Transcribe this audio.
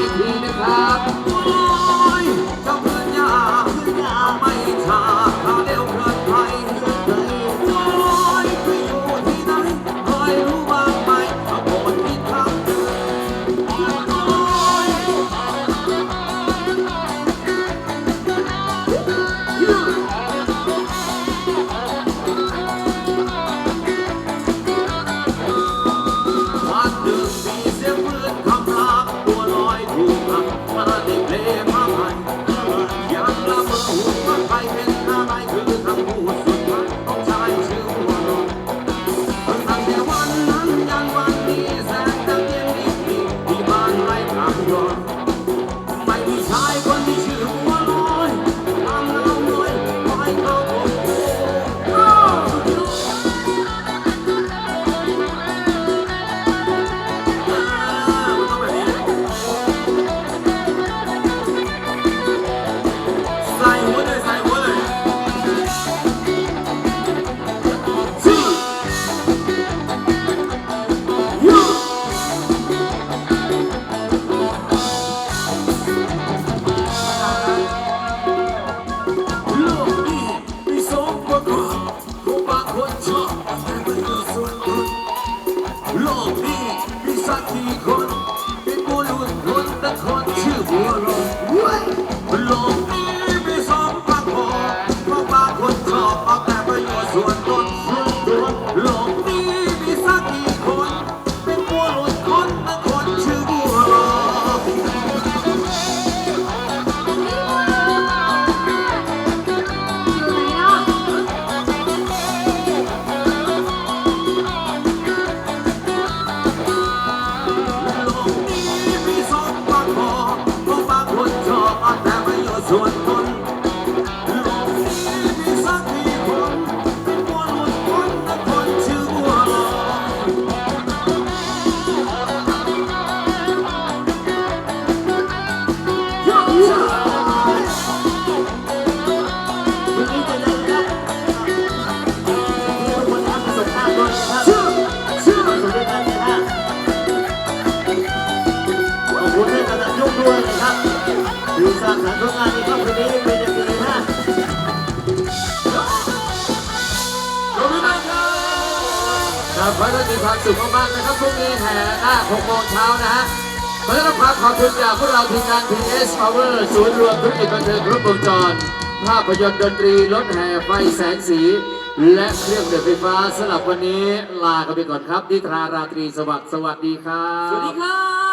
อีกทีนะครับ 我操 สรรค์ผลงานในครอบครัวนี้ให้เนปีหน้าอบมากคครับไว้ก็มีความสุขมากๆนะครับพรุ่งนี้แห่หน้า6โมงเช้านะฮะเมื่อต้องขอบคุณจากพวกเราทีมงาน T.S. Power ศูนย์รวมธุรกิจบันเทิงครบวงจร ภาพยนตร์ดนตรีรถแห่ไฟแสงสี และเครื่องเดือดไฟฟ้าสำหรับวันนี้ลากันไปก่อนครับนิทราราตรีสวัสดิ์สวัสดีครับ สวัสดีครับ